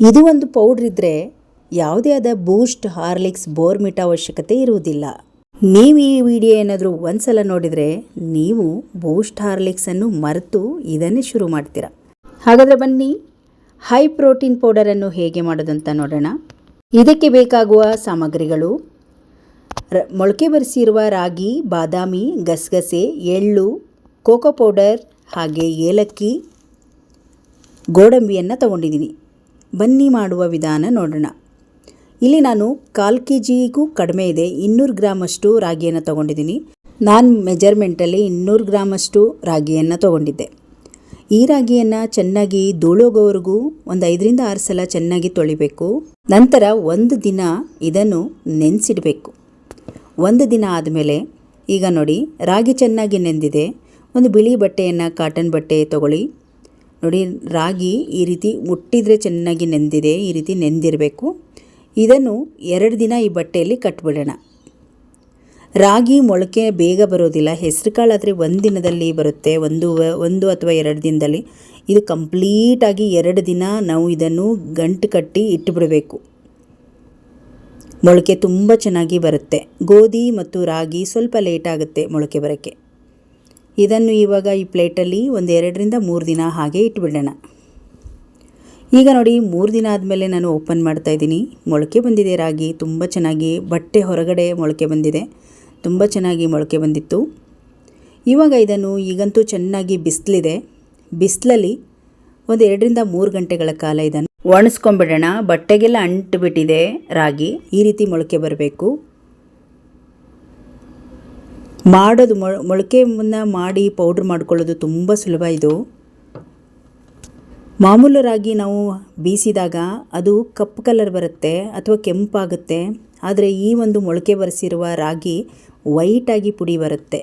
ಇದು ಒಂದು ಪೌಡ್ರ್ ಇದ್ದರೆ ಯಾವುದೇ ಆದ ಬೂಸ್ಟ್, ಹಾರ್ಲಿಕ್ಸ್ ಬೋರ್ಮಿಟ ಅವಶ್ಯಕತೆ ಇರುವುದಿಲ್ಲ. ನೀವು ಈ ವಿಡಿಯೋ ಏನಾದರೂ ಒಂದ್ಸಲ ನೋಡಿದರೆ ನೀವು ಬೂಸ್ಟ್ ಹಾರ್ಲಿಕ್ಸನ್ನು ಮರೆತು ಇದನ್ನೇ ಶುರು ಮಾಡ್ತೀರಾ. ಹಾಗಾದರೆ ಬನ್ನಿ, ಹೈ ಪ್ರೋಟೀನ್ ಪೌಡರನ್ನು ಹೇಗೆ ಮಾಡೋದಂತ ನೋಡೋಣ. ಇದಕ್ಕೆ ಬೇಕಾಗುವ ಸಾಮಗ್ರಿಗಳು, ರ, ಮೊಳಕೆ ಬರೆಸಿರುವ ರಾಗಿ, ಬಾದಾಮಿ, ಗಸಗಸೆ, ಎಳ್ಳು, ಕೋಕೋ ಪೌಡರ್ ಹಾಗೆ ಏಲಕ್ಕಿ, ಗೋಡಂಬಿಯನ್ನು ತಗೊಂಡಿದ್ದೀನಿ. ಬನ್ನಿ ಮಾಡುವ ವಿಧಾನ ನೋಡೋಣ. ಇಲ್ಲಿ ನಾನು ಕಾಲು ಕೆ ಜಿಗೂ ಕಡಿಮೆ ಇದೆ. ಇನ್ನೂರು ಗ್ರಾಮಷ್ಟು ರಾಗಿಯನ್ನು ತಗೊಂಡಿದ್ದೀನಿ. ನಾನು ಮೆಜರ್ಮೆಂಟಲ್ಲಿ ಇನ್ನೂರು ಗ್ರಾಮಷ್ಟು ರಾಗಿಯನ್ನು ತಗೊಂಡಿದ್ದೆ. ಈ ರಾಗಿಯನ್ನು ಚೆನ್ನಾಗಿ ಧೂಳೋಗೋವರೆಗೂ ಒಂದು ಐದರಿಂದ ಆರು ಸಲ ಚೆನ್ನಾಗಿ ತೊಳಿಬೇಕು. ನಂತರ ಒಂದು ದಿನ ಇದನ್ನು ನೆನೆಸಿಡಬೇಕು. ಒಂದು ದಿನ ಆದಮೇಲೆ ಈಗ ನೋಡಿ, ರಾಗಿ ಚೆನ್ನಾಗಿ ನೆಂದಿದೆ. ಒಂದು ಬಿಳಿ ಬಟ್ಟೆಯನ್ನು ಕಾಟನ್ ಬಟ್ಟೆ ತಗೊಳ್ಳಿ. ನೋಡಿ, ರಾಗಿ ಈ ರೀತಿ ಮುಟ್ಟಿದರೆ ಚೆನ್ನಾಗಿ ನೆಂದಿದೆ, ಈ ರೀತಿ ನೆಂದಿರಬೇಕು. ಇದನ್ನು ಎರಡು ದಿನ ಈ ಬಟ್ಟೆಯಲ್ಲಿ ಕಟ್ಬಿಡೋಣ. ರಾಗಿ ಮೊಳಕೆ ಬೇಗ ಬರೋದಿಲ್ಲ, ಹೆಸರು ಕಾಳಾದರೆ ಒಂದು ದಿನದಲ್ಲಿ ಬರುತ್ತೆ, ಒಂದು ಒಂದು ಅಥವಾ ಎರಡು ದಿನದಲ್ಲಿ. ಇದು ಕಂಪ್ಲೀಟಾಗಿ ಎರಡು ದಿನ ನಾವು ಇದನ್ನು ಗಂಟು ಕಟ್ಟಿ ಇಟ್ಟುಬಿಡಬೇಕು ಮೊಳಕೆ ತುಂಬ ಚೆನ್ನಾಗಿ ಬರುತ್ತೆ. ಗೋಧಿ ಮತ್ತು ರಾಗಿ ಸ್ವಲ್ಪ ಲೇಟ್ ಆಗುತ್ತೆ ಮೊಳಕೆ ಬರೋಕ್ಕೆ. ಇದನ್ನು ಇವಾಗ ಈ ಪ್ಲೇಟಲ್ಲಿ ಒಂದು ಎರಡರಿಂದ ಮೂರು ದಿನ ಹಾಗೆ ಇಟ್ಬಿಡೋಣ. ಈಗ ನೋಡಿ, ಮೂರು ದಿನ ಆದಮೇಲೆ ನಾನು ಓಪನ್ ಮಾಡ್ತಾ ಇದ್ದೀನಿ. ಮೊಳಕೆ ಬಂದಿದೆ ರಾಗಿ. ತುಂಬ ಚೆನ್ನಾಗಿ ಬಟ್ಟೆ ಹೊರಗಡೆ ಮೊಳಕೆ ಬಂದಿದೆ. ತುಂಬ ಚೆನ್ನಾಗಿ ಮೊಳಕೆ ಬಂದಿತ್ತು. ಇವಾಗ ಇದನ್ನು ಈಗಂತೂ ಚೆನ್ನಾಗಿ ಬಿಸಿಲಿದೆ. ಬಿಸಿಲಲ್ಲಿ ಒಂದು ಎರಡರಿಂದ ಮೂರು ಗಂಟೆಗಳ ಕಾಲ ಇದನ್ನು ಒಣಸ್ಕೊಂಬಿಡೋಣ. ಬಟ್ಟೆಗೆಲ್ಲ ಅಂಟು ಬಿಟ್ಟಿದೆ ರಾಗಿ. ಈ ರೀತಿ ಮೊಳಕೆ ಬರಬೇಕು. ಮಾಡೋದು ಮೊಳ ಮೊಳಕೆ ಮುನ್ನ ಮಾಡಿ ಪೌಡ್ರ್ ಮಾಡ್ಕೊಳ್ಳೋದು ತುಂಬ ಸುಲಭ ಇದು. ಮಾಮೂಲು ರಾಗಿ ನಾವು ಬೀಸಿದಾಗ ಅದು ಕಪ್ಪು ಕಲರ್ ಬರುತ್ತೆ ಅಥವಾ ಕೆಂಪಾಗುತ್ತೆ, ಆದರೆ ಈ ಒಂದು ಮೊಳಕೆ ಬರೆಸಿರುವ ರಾಗಿ ವೈಟಾಗಿ ಪುಡಿ ಬರುತ್ತೆ.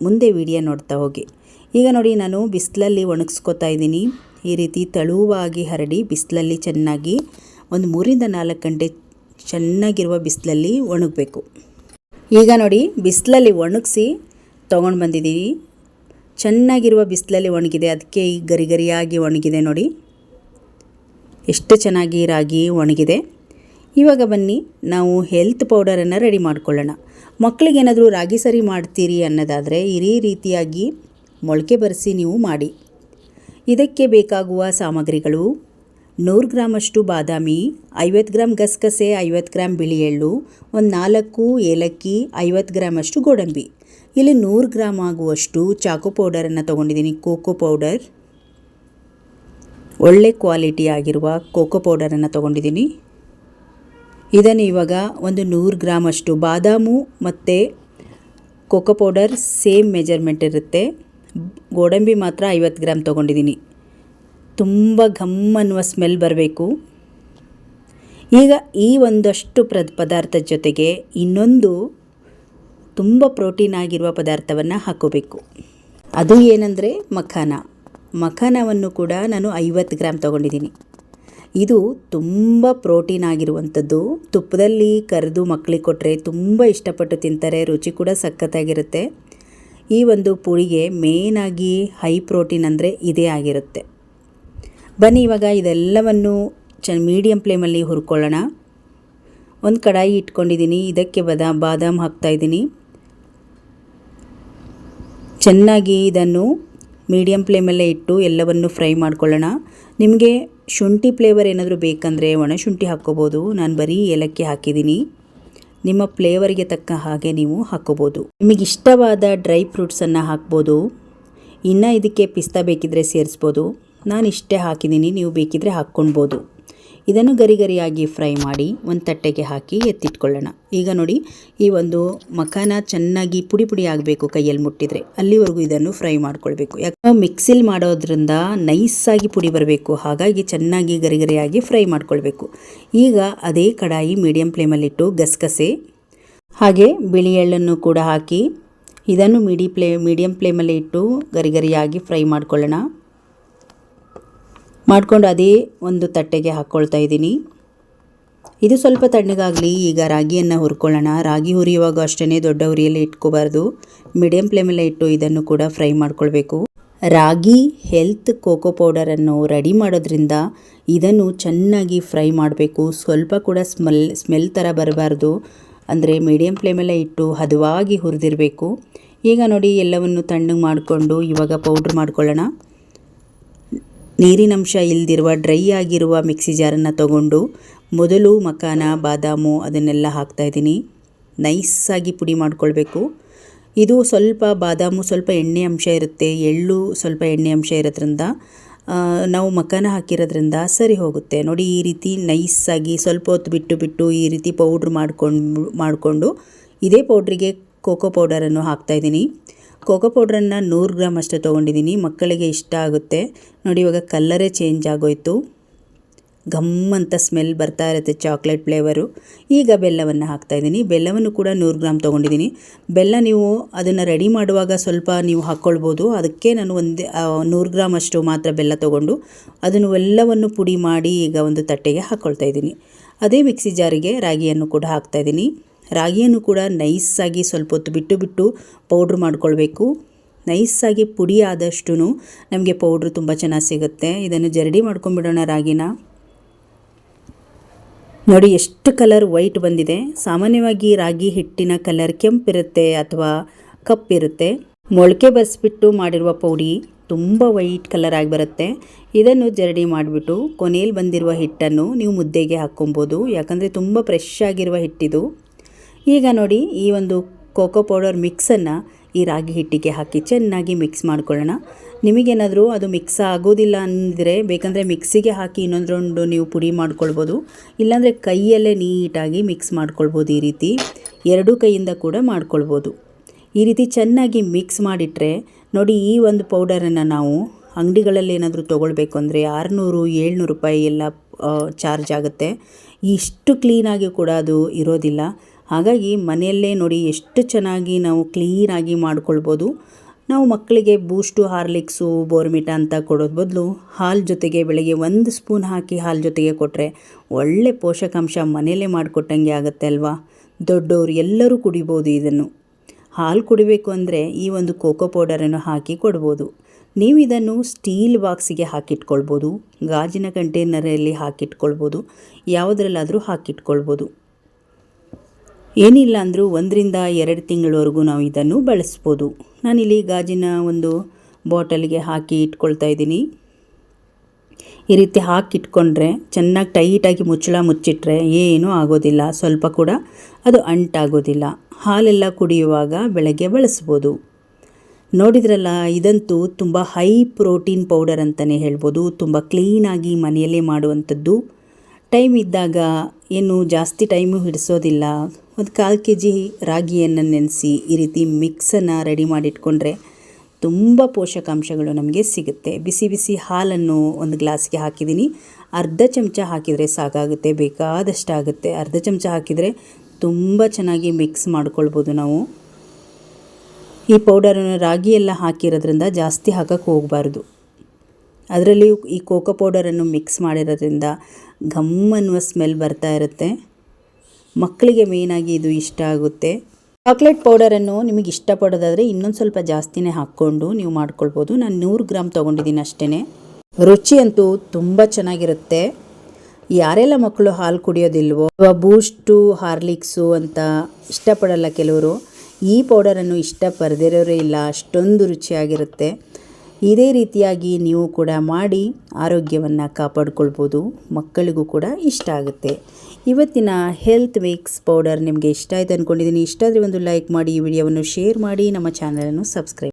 ಮುಂದೆ ವಿಡಿಯೋ ನೋಡ್ತಾ ಹೋಗಿ. ಈಗ ನೋಡಿ ನಾನು ಬಿಸಿಲಲ್ಲಿ ಒಣಗಿಸ್ಕೊತಾ ಇದ್ದೀನಿ. ಈ ರೀತಿ ತಳುವಾಗಿ ಹರಡಿ ಬಿಸಿಲಲ್ಲಿ ಚೆನ್ನಾಗಿ ಒಂದು ಮೂರಿಂದ ನಾಲ್ಕು ಗಂಟೆ ಚೆನ್ನಾಗಿರುವ ಬಿಸಿಲಲ್ಲಿ ಒಣಗಬೇಕು. ಈಗ ನೋಡಿ ಬಿಸಿಲಲ್ಲಿ ಒಣಗಿಸಿ ತೊಗೊಂಡು ಬಂದಿದ್ದೀವಿ. ಚೆನ್ನಾಗಿರುವ ಬಿಸಿಲಲ್ಲಿ ಒಣಗಿದೆ. ಅದಕ್ಕೆ ಈ ಗರಿ ಗರಿಯಾಗಿ ಒಣಗಿದೆ ನೋಡಿ. ಎಷ್ಟು ಚೆನ್ನಾಗಿ ರಾಗಿ ಒಣಗಿದೆ. ಇವಾಗ ಬನ್ನಿ, ನಾವು ಹೆಲ್ತ್ ಪೌಡರನ್ನು ರೆಡಿ ಮಾಡ್ಕೊಳ್ಳೋಣ. ಮಕ್ಕಳಿಗೇನಾದರೂ ರಾಗಿ ಸರಿ ಮಾಡ್ತೀರಿ ಅನ್ನೋದಾದರೆ ಈ ರೀತಿಯಾಗಿ ಮೊಳಕೆ ಬರೆಸಿ ನೀವು ಮಾಡಿ. ಇದಕ್ಕೆ ಬೇಕಾಗುವ ಸಾಮಗ್ರಿಗಳು ನೂರು ಗ್ರಾಮಷ್ಟು ಬಾದಾಮಿ, ಐವತ್ತು ಗ್ರಾಮ್ ಗಸಗಸೆ, ಐವತ್ತು ಗ್ರಾಮ್ ಬಿಳಿ ಎಳ್ಳು ಒಂದು ನಾಲ್ಕು ಏಲಕ್ಕಿ, ಐವತ್ತು ಗ್ರಾಮಷ್ಟು ಗೋಡಂಬಿ. ಇಲ್ಲಿ ನೂರು ಗ್ರಾಮ್ ಆಗುವಷ್ಟು ಚಾಕು ಪೌಡರನ್ನು ತೊಗೊಂಡಿದ್ದೀನಿ. ಕೋಕೋ ಪೌಡರ್ ಒಳ್ಳೆ ಕ್ವಾಲಿಟಿ ಆಗಿರುವ ಕೋಕೋ ಪೌಡರನ್ನು ತೊಗೊಂಡಿದ್ದೀನಿ. ಇದನ್ನು ಇವಾಗ ಒಂದು ನೂರು ಗ್ರಾಮಷ್ಟು ಬಾದಾಮು ಮತ್ತು ಕೋಕೋ ಪೌಡರ್ ಸೇಮ್ ಮೆಜರ್ಮೆಂಟ್ ಇರುತ್ತೆ. ಗೋಡಂಬಿ ಮಾತ್ರ ಐವತ್ತು ಗ್ರಾಮ್ ತೊಗೊಂಡಿದ್ದೀನಿ. ತುಂಬ ಘಮ್ ಅನ್ನುವ ಸ್ಮೆಲ್ ಬರಬೇಕು. ಈಗ ಈ ಒಂದಷ್ಟು ಪ್ರ ಪದಾರ್ಥದ ಜೊತೆಗೆ ಇನ್ನೊಂದು ತುಂಬ ಪ್ರೋಟೀನ್ ಆಗಿರುವ ಪದಾರ್ಥವನ್ನು ಹಾಕೋಬೇಕು. ಅದು ಏನಂದರೆ ಮಖಾನ. ಮಖಾನವನ್ನು ಕೂಡ ನಾನು ಐವತ್ತು ಗ್ರಾಮ್ ತೊಗೊಂಡಿದ್ದೀನಿ. ಇದು ತುಂಬ ಪ್ರೋಟೀನ್ ಆಗಿರುವಂಥದ್ದು. ತುಪ್ಪದಲ್ಲಿ ಕರೆದು ಮಕ್ಕಳಿಗೆ ಕೊಟ್ಟರೆ ತುಂಬ ಇಷ್ಟಪಟ್ಟು ತಿಂತಾರೆ. ರುಚಿ ಕೂಡ ಸಖತ್ತಾಗಿರುತ್ತೆ. ಈ ಒಂದು ಪುಳಿಗೆ ಮೇನಾಗಿ ಹೈ ಪ್ರೋಟೀನ್ ಅಂದರೆ ಇದೇ ಆಗಿರುತ್ತೆ. ಬನ್ನಿ, ಇವಾಗ ಇದೆಲ್ಲವನ್ನು ಚ ಮೀಡಿಯಂ ಫ್ಲೇಮಲ್ಲಿ ಹುರ್ಕೊಳ್ಳೋಣ. ಒಂದು ಕಡಾಯಿ ಇಟ್ಕೊಂಡಿದ್ದೀನಿ ಇದಕ್ಕೆ ಬದಾ ಬಾದಾಮ್ ಹಾಕ್ತಾಯಿದ್ದೀನಿ ಚೆನ್ನಾಗಿ ಇದನ್ನು ಮೀಡಿಯಮ್ ಫ್ಲೇಮಲ್ಲೇ ಇಟ್ಟು ಎಲ್ಲವನ್ನು ಫ್ರೈ ಮಾಡ್ಕೊಳ್ಳೋಣ. ನಿಮಗೆ ಶುಂಠಿ ಫ್ಲೇವರ್ ಏನಾದರೂ ಬೇಕಂದರೆ ಒಣ ಶುಂಠಿ ಹಾಕ್ಕೋಬೋದು. ನಾನು ಬರೀ ಏಲಕ್ಕಿ ಹಾಕಿದ್ದೀನಿ ನಿಮ್ಮ ಫ್ಲೇವರ್ಗೆ ತಕ್ಕ ಹಾಗೆ ನೀವು ಹಾಕ್ಕೋಬೋದು. ನಿಮಗೆ ಇಷ್ಟವಾದ ಡ್ರೈ ಫ್ರೂಟ್ಸನ್ನು ಹಾಕ್ಬೋದು. ಇನ್ನು ಇದಕ್ಕೆ ಪಿಸ್ತಾ ಬೇಕಿದ್ದರೆ ಸೇರಿಸ್ಬೋದು. ನಾನು ಇಷ್ಟೇ ಹಾಕಿದ್ದೀನಿ, ನೀವು ಬೇಕಿದ್ದರೆ ಹಾಕ್ಕೊಳ್ಬೋದು. ಇದನ್ನು ಗರಿ ಗರಿಯಾಗಿ ಫ್ರೈ ಮಾಡಿ ಒಂದು ತಟ್ಟೆಗೆ ಹಾಕಿ ಎತ್ತಿಟ್ಕೊಳ್ಳೋಣ. ಈಗ ನೋಡಿ, ಈ ಒಂದು ಮಖಾನ ಚೆನ್ನಾಗಿ ಪುಡಿ ಪುಡಿ ಆಗಬೇಕು ಕೈಯಲ್ಲಿ ಮುಟ್ಟಿದರೆ. ಅಲ್ಲಿವರೆಗೂ ಇದನ್ನು ಫ್ರೈ ಮಾಡ್ಕೊಳ್ಬೇಕು. ಯಾಕೆ ಮಿಕ್ಸಿಲ್ ಮಾಡೋದ್ರಿಂದ ನೈಸಾಗಿ ಪುಡಿ ಬರಬೇಕು. ಹಾಗಾಗಿ ಚೆನ್ನಾಗಿ ಗರಿ ಗರಿಯಾಗಿ ಫ್ರೈ ಮಾಡ್ಕೊಳ್ಬೇಕು. ಈಗ ಅದೇ ಕಡಾಯಿ ಮೀಡಿಯಂ ಫ್ಲೇಮಲ್ಲಿಟ್ಟು ಗಸಗಸೆ, ಹಾಗೆ ಬಿಳಿ ಎಳ್ಳನ್ನು ಕೂಡ ಹಾಕಿ ಇದನ್ನು ಮೀಡಿ ಪ್ಲೇ ಮೀಡಿಯಂ ಫ್ಲೇಮಲ್ಲಿ ಇಟ್ಟು ಗರಿಗರಿಯಾಗಿ ಫ್ರೈ ಮಾಡ್ಕೊಳ್ಳೋಣ. ಮಾಡಿಕೊಂಡು ಅದೇ ಒಂದು ತಟ್ಟೆಗೆ ಹಾಕ್ಕೊಳ್ತಾ ಇದ್ದೀನಿ. ಇದು ಸ್ವಲ್ಪ ತಣ್ಣಗಾಗಲಿ, ಈಗ ರಾಗಿಯನ್ನು ಹುರ್ಕೊಳ್ಳೋಣ. ರಾಗಿ ಹುರಿಯುವಾಗ ಅಷ್ಟೇ ದೊಡ್ಡ ಹುರಿಯಲ್ಲಿ ಇಟ್ಕೋಬಾರ್ದು. ಮೀಡಿಯಂ ಫ್ಲೇಮಲ್ಲೇ ಇಟ್ಟು ಇದನ್ನು ಕೂಡ ಫ್ರೈ ಮಾಡ್ಕೊಳ್ಬೇಕು. ರಾಗಿ ಹೆಲ್ತ್ ಕೋಕೋ ಪೌಡರನ್ನು ರೆಡಿ ಮಾಡೋದ್ರಿಂದ ಇದನ್ನು ಚೆನ್ನಾಗಿ ಫ್ರೈ ಮಾಡಬೇಕು. ಸ್ವಲ್ಪ ಕೂಡ ಸ್ಮೆಲ್ ಸ್ಮೆಲ್ ಥರ ಬರಬಾರ್ದು. ಅಂದರೆ ಮೀಡಿಯಂ ಫ್ಲೇಮಲ್ಲೇ ಇಟ್ಟು ಹದವಾಗಿ ಹುರಿದಿರಬೇಕು. ಈಗ ನೋಡಿ, ಎಲ್ಲವನ್ನು ತಣ್ಣಗೆ ಮಾಡಿಕೊಂಡು ಇವಾಗ ಪೌಡ್ರ್ ಮಾಡ್ಕೊಳ್ಳೋಣ. ನೀರಿನಂಶ ಇಲ್ದಿರುವ ಡ್ರೈ ಆಗಿರುವ ಮಿಕ್ಸಿ ಜಾರನ್ನು ತಗೊಂಡು ಮೊದಲು ಮಕಾನ ಬಾದಾಮು ಅದನ್ನೆಲ್ಲ ಹಾಕ್ತಾಯಿದ್ದೀನಿ ನೈಸಾಗಿ ಪುಡಿ ಮಾಡ್ಕೊಳ್ಬೇಕು. ಇದು ಸ್ವಲ್ಪ ಬಾದಾಮು ಸ್ವಲ್ಪ ಎಣ್ಣೆ ಅಂಶ ಇರುತ್ತೆ. ಎಳ್ಳು ಸ್ವಲ್ಪ ಎಣ್ಣೆ ಅಂಶ ಇರೋದ್ರಿಂದ ನಾವು ಮಕಾನ ಹಾಕಿರೋದ್ರಿಂದ ಸರಿ ಹೋಗುತ್ತೆ. ನೋಡಿ ಈ ರೀತಿ ನೈಸಾಗಿ ಸ್ವಲ್ಪ ಹೊತ್ತು ಬಿಟ್ಟು ಬಿಟ್ಟು ಈ ರೀತಿ ಪೌಡ್ರ್ ಮಾಡ್ಕೊಂಡು, ಮಾಡಿಕೊಂಡು ಇದೇ ಪೌಡ್ರಿಗೆ ಕೋಕೋ ಪೌಡರನ್ನು ಹಾಕ್ತಾಯಿದ್ದೀನಿ ಕೋಕೋ ಪೌಡ್ರನ್ನ ನೂರು ಗ್ರಾಮ್ ಅಷ್ಟು ತೊಗೊಂಡಿದ್ದೀನಿ. ಮಕ್ಕಳಿಗೆ ಇಷ್ಟ ಆಗುತ್ತೆ. ನೋಡಿ, ಇವಾಗ ಕಲ್ಲರೇ ಚೇಂಜ್ ಆಗೋಯಿತು. ಘಮ್ ಅಂತ ಸ್ಮೆಲ್ ಬರ್ತಾ ಇರುತ್ತೆ ಚಾಕ್ಲೇಟ್ ಫ್ಲೇವರು ಈಗ ಬೆಲ್ಲವನ್ನು ಹಾಕ್ತಾಯಿದ್ದೀನಿ ಬೆಲ್ಲವನ್ನು ಕೂಡ ನೂರು ಗ್ರಾಮ್ ತೊಗೊಂಡಿದ್ದೀನಿ. ಬೆಲ್ಲ ನೀವು ಅದನ್ನು ರೆಡಿ ಮಾಡುವಾಗ ಸ್ವಲ್ಪ ನೀವು ಹಾಕ್ಕೊಳ್ಬೋದು. ಅದಕ್ಕೆ ನಾನು ಒಂದು ನೂರು ಗ್ರಾಮ್ ಅಷ್ಟು ಮಾತ್ರ ಬೆಲ್ಲ ತೊಗೊಂಡು ಅದನ್ನು ಎಲ್ಲವನ್ನು ಪುಡಿ ಮಾಡಿ ಈಗ ಒಂದು ತಟ್ಟೆಗೆ ಹಾಕ್ಕೊಳ್ತಾ ಇದ್ದೀನಿ. ಅದೇ ಮಿಕ್ಸಿ ಜಾರಿಗೆ ರಾಗಿಯನ್ನು ಕೂಡ ಹಾಕ್ತಾಯಿದ್ದೀನಿ ರಾಗಿಯನ್ನು ಕೂಡ ನೈಸಾಗಿ ಸ್ವಲ್ಪ ಹೊತ್ತು ಬಿಟ್ಟು ಬಿಟ್ಟು ಪೌಡ್ರ್ ಮಾಡ್ಕೊಳ್ಬೇಕು. ನೈಸಾಗಿ ಪುಡಿ ಆದಷ್ಟು ನಮಗೆ ಪೌಡ್ರ್ ತುಂಬ ಚೆನ್ನಾಗಿ ಸಿಗುತ್ತೆ. ಇದನ್ನು ಜರಡಿ ಮಾಡ್ಕೊಂಬಿಡೋಣ ರಾಗಿನ. ನೋಡಿ ಎಷ್ಟು ಕಲರ್ ವೈಟ್ ಬಂದಿದೆ. ಸಾಮಾನ್ಯವಾಗಿ ರಾಗಿ ಹಿಟ್ಟಿನ ಕಲರ್ ಕೆಂಪಿರುತ್ತೆ ಅಥವಾ ಕಪ್ಪಿರುತ್ತೆ ಮೊಳಕೆ ಬರೆಸ್ಬಿಟ್ಟು ಮಾಡಿರುವ ಪೌಡಿ ತುಂಬ ವೈಟ್ ಕಲರ್ ಆಗಿ ಬರುತ್ತೆ. ಇದನ್ನು ಜರಡಿ ಮಾಡಿಬಿಟ್ಟು ಕೊನೆಯಲ್ಲಿ ಬಂದಿರುವ ಹಿಟ್ಟನ್ನು ನೀವು ಮುದ್ದೆಗೆ ಹಾಕ್ಕೊಬೋದು. ಯಾಕಂದರೆ ತುಂಬ ಫ್ರೆಶ್ ಆಗಿರುವ ಹಿಟ್ಟಿದು. ಈಗ ನೋಡಿ ಈ ಒಂದು ಕೋಕೋ ಪೌಡರ್ ಮಿಕ್ಸನ್ನು ಈ ರಾಗಿ ಹಿಟ್ಟಿಗೆ ಹಾಕಿ ಚೆನ್ನಾಗಿ ಮಿಕ್ಸ್ ಮಾಡ್ಕೊಳ್ಳೋಣ. ನಿಮಗೇನಾದರೂ ಅದು ಮಿಕ್ಸ್ ಆಗೋದಿಲ್ಲ ಅಂದರೆ ಬೇಕಂದರೆ ಮಿಕ್ಸಿಗೆ ಹಾಕಿ ಇನ್ನೊಂದು ರೌಂಡು ನೀವು ಪುಡಿ ಮಾಡ್ಕೊಳ್ಬೋದು. ಇಲ್ಲಾಂದರೆ ಕೈಯಲ್ಲೇ ನೀಟಾಗಿ ಮಿಕ್ಸ್ ಮಾಡ್ಕೊಳ್ಬೋದು ಈ ರೀತಿ. ಎರಡೂ ಕೈಯಿಂದ ಕೂಡ ಮಾಡ್ಕೊಳ್ಬೋದು. ಈ ರೀತಿ ಚೆನ್ನಾಗಿ ಮಿಕ್ಸ್ ಮಾಡಿಟ್ರೆ ನೋಡಿ ಈ ಒಂದು ಪೌಡರನ್ನು ನಾವು ಅಂಗಡಿಗಳಲ್ಲಿ ಏನಾದರೂ ತೊಗೊಳ್ಬೇಕು ಅಂದರೆ ಆರುನೂರು, ಏಳ್ನೂರು ರೂಪಾಯಿ ಎಲ್ಲ ಚಾರ್ಜ್ ಆಗುತ್ತೆ. ಇಷ್ಟು ಕ್ಲೀನಾಗಿ ಕೂಡ ಅದು ಇರೋದಿಲ್ಲ. ಹಾಗಾಗಿ ಮನೆಯಲ್ಲೇ ನೋಡಿ ಎಷ್ಟು ಚೆನ್ನಾಗಿ ನಾವು ಕ್ಲೀನಾಗಿ ಮಾಡ್ಕೊಳ್ಬೋದು. ನಾವು ಮಕ್ಕಳಿಗೆ ಬೂಸ್ಟು ಹಾರ್ಲಿಕ್ಸು ಬೋರ್ಮಿಟ ಅಂತ ಕೊಡೋದು ಬದಲು ಹಾಲು ಜೊತೆಗೆ ಬೆಳಗ್ಗೆ ಒಂದು ಸ್ಪೂನ್ ಹಾಕಿ ಹಾಲು ಜೊತೆಗೆ ಕೊಟ್ಟರೆ ಒಳ್ಳೆ ಪೋಷಕಾಂಶ ಮನೆಯಲ್ಲೇ ಮಾಡಿಕೊಟ್ಟಂಗೆ ಆಗುತ್ತೆ ಅಲ್ವಾ? ದೊಡ್ಡವರು ಎಲ್ಲರೂ ಕುಡಿಬೋದು ಇದನ್ನು. ಹಾಲು ಕುಡಿಬೇಕು ಅಂದರೆ ಈ ಒಂದು ಕೋಕೋ ಪೌಡರನ್ನು ಹಾಕಿ ಕೊಡ್ಬೋದು. ನೀವು ಇದನ್ನು ಸ್ಟೀಲ್ ಬಾಕ್ಸಿಗೆ ಹಾಕಿಟ್ಕೊಳ್ಬೋದು, ಗಾಜಿನ ಕಂಟೈನರಲ್ಲಿ ಹಾಕಿಟ್ಕೊಳ್ಬೋದು, ಯಾವುದರಲ್ಲಾದರೂ ಹಾಕಿಟ್ಕೊಳ್ಬೋದು. ಏನಿಲ್ಲ ಅಂದರೂ ಒಂದರಿಂದ ಎರಡು ತಿಂಗಳವರೆಗೂ ನಾವು ಇದನ್ನು ಬಳಸ್ಬೋದು. ನಾನಿಲ್ಲಿ ಗಾಜಿನ ಒಂದು ಬಾಟಲ್ಗೆ ಹಾಕಿ ಇಟ್ಕೊಳ್ತಾ ಇದ್ದೀನಿ. ಈ ರೀತಿ ಹಾಕಿಟ್ಕೊಂಡ್ರೆ, ಚೆನ್ನಾಗಿ ಟೈಟಾಗಿ ಮುಚ್ಚಳ ಮುಚ್ಚಿಟ್ರೆ ಏನೂ ಆಗೋದಿಲ್ಲ. ಸ್ವಲ್ಪ ಕೂಡ ಅದು ಅಂಟಾಗೋದಿಲ್ಲ. ಹಾಲೆಲ್ಲ ಕುಡಿಯುವಾಗ ಬೆಳಗ್ಗೆ ಬಳಸ್ಬೋದು. ನೋಡಿದ್ರಲ್ಲ, ಇದಂತೂ ತುಂಬ ಹೈ ಪ್ರೋಟೀನ್ ಪೌಡರ್ ಅಂತಲೇ ಹೇಳ್ಬೋದು. ತುಂಬ ಕ್ಲೀನಾಗಿ ಮನೆಯಲ್ಲೇ ಮಾಡುವಂಥದ್ದು. ಟೈಮ್ ಇದ್ದಾಗ ಏನು ಜಾಸ್ತಿ ಟೈಮು ಹಿಡಿಸೋದಿಲ್ಲ. ಒಂದು ಕಾಲು ಕೆ ಜಿ ರಾಗಿಯನ್ನು ನೆನೆಸಿ ಈ ರೀತಿ ಮಿಕ್ಸನ್ನು ರೆಡಿ ಮಾಡಿಟ್ಕೊಂಡ್ರೆ ತುಂಬ ಪೋಷಕಾಂಶಗಳು ನಮಗೆ ಸಿಗುತ್ತೆ. ಬಿಸಿ ಬಿಸಿ ಹಾಲನ್ನು ಒಂದು ಗ್ಲಾಸ್ಗೆ ಹಾಕಿದ್ದೀನಿ. ಅರ್ಧ ಚಮಚ ಹಾಕಿದರೆ ಸಾಕಾಗುತ್ತೆ ಬೇಕಾದಷ್ಟು ಆಗುತ್ತೆ ಅರ್ಧ ಚಮಚ ಹಾಕಿದರೆ ತುಂಬ ಚೆನ್ನಾಗಿ ಮಿಕ್ಸ್ ಮಾಡ್ಕೊಳ್ಬೋದು ನಾವು. ಈ ಪೌಡರನ್ನು ರಾಗಿ ಎಲ್ಲ ಹಾಕಿರೋದ್ರಿಂದ ಜಾಸ್ತಿ ಹಾಕಕ್ಕೆ ಹೋಗಬಾರ್ದು. ಅದರಲ್ಲಿಯೂ ಈ ಕೋಕೋ ಪೌಡರನ್ನು ಮಿಕ್ಸ್ ಮಾಡಿರೋದ್ರಿಂದ ಘಮ್ ಅನ್ನುವ ಸ್ಮೆಲ್ ಬರ್ತಾ ಇರುತ್ತೆ. ಮಕ್ಕಳಿಗೆ ಮೇಯ್ನಾಗಿ ಇದು ಇಷ್ಟ ಆಗುತ್ತೆ. ಚಾಕ್ಲೇಟ್ ಪೌಡರನ್ನು ನಿಮಗೆ ಇಷ್ಟಪಡೋದಾದರೆ ಇನ್ನೊಂದು ಸ್ವಲ್ಪ ಜಾಸ್ತಿನೇ ಹಾಕ್ಕೊಂಡು ನೀವು ಮಾಡ್ಕೊಳ್ಬೋದು. ನಾನು ನೂರು ಗ್ರಾಮ್ ತೊಗೊಂಡಿದ್ದೀನಿ ಅಷ್ಟೇ ರುಚಿ ಅಂತೂ ತುಂಬ ಚೆನ್ನಾಗಿರುತ್ತೆ. ಯಾರೆಲ್ಲ ಮಕ್ಕಳು ಹಾಲು ಕುಡಿಯೋದಿಲ್ವೋ ಅಥವಾ ಬೂಸ್ಟು ಹಾರ್ಲಿಕ್ಸು ಅಂತ ಇಷ್ಟಪಡಲ್ಲ ಕೆಲವರು, ಈ ಪೌಡರನ್ನು ಇಷ್ಟಪಡದಿರೋರೇ ಇಲ್ಲ. ಅಷ್ಟೊಂದು ರುಚಿಯಾಗಿರುತ್ತೆ. ಇದೇ ರೀತಿಯಾಗಿ ನೀವು ಕೂಡ ಮಾಡಿ ಆರೋಗ್ಯವನ್ನು ಕಾಪಾಡ್ಕೊಳ್ಬೋದು. ಮಕ್ಕಳಿಗೂ ಕೂಡ ಇಷ್ಟ ಆಗುತ್ತೆ. ಇವತ್ತಿನ ಹೆಲ್ತ್ ವೇಕ್ಸ್ ಪೌಡರ್ ನಿಮಗೆ ಇಷ್ಟ ಆಯ್ತು ಅಂದ್ಕೊಂಡಿದ್ದೀನಿ ಇಷ್ಟ ಆದರೆ ಒಂದು ಲೈಕ್ ಮಾಡಿ, ಈ ವಿಡಿಯೋವನ್ನು ಶೇರ್ ಮಾಡಿ. ನಮ್ಮ ಚಾನಲನ್ನು ಸಬ್ಸ್ಕ್ರೈಬ್